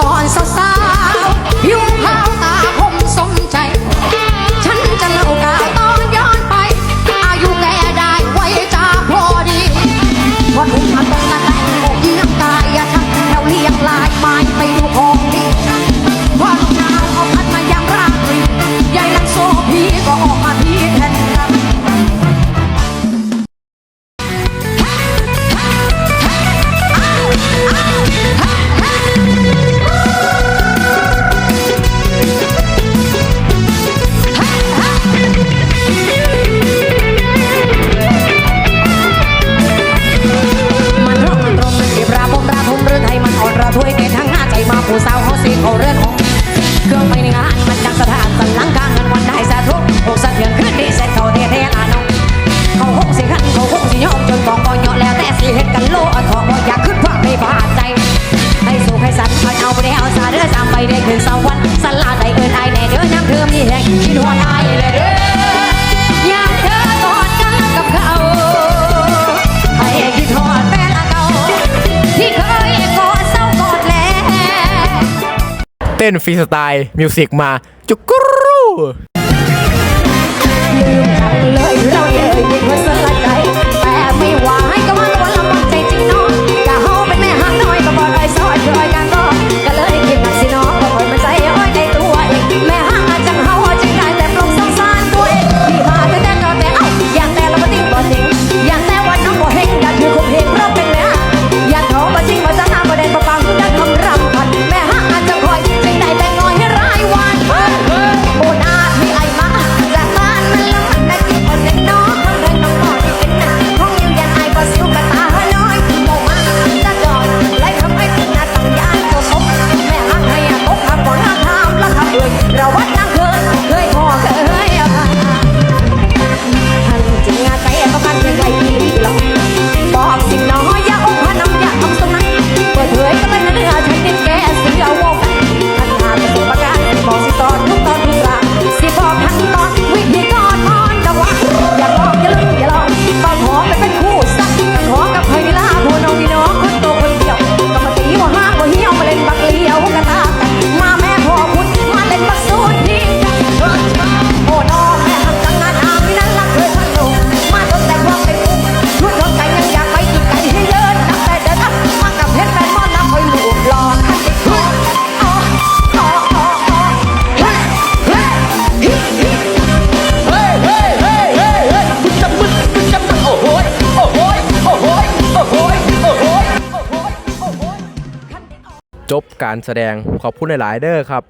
ตอนสาวสาวผิวขาวตาคมสมใจ ฉันจะเล่ากาตอนย้อนไป อายุแกได้ไว้จ้าพอดีวันหุ่นมาตรงนั้นอกเยี่ยงกายฉักแถวเรียงลายไม้ไปดูของดีวันหนาวเอาพัดมายังราตรียายนักโซพีก็ออกมาพีแทนกัน ช่วยเป็ทางหน้าใจมาผู้สาวเขาสีเขาเรื่องของเครื่องไปในงานมันดังสถานสันหลังกลางเงินวันได้สะทุกหกสะเทือนขึ้นดีเสร็จเขาเทเทลาน้องเขาหกสิขันเขาหกสิยอมจนกองกอยอแล้วแต่สีเห็ดกันโลอทองอยากขึ้นพระไม่บาดใจให้สู่ให้สันเอาไปเอาสาเด้อสามไปได้คืนสาววันสลาดได้เอินไอแน่เด้อน้ำเทอมนี่แหงกินหัวนา เต้นฟรีสไตล์มิวสิกมาจุกรู จบการแสดงขอบคุณหลาย ๆ เด้อครับ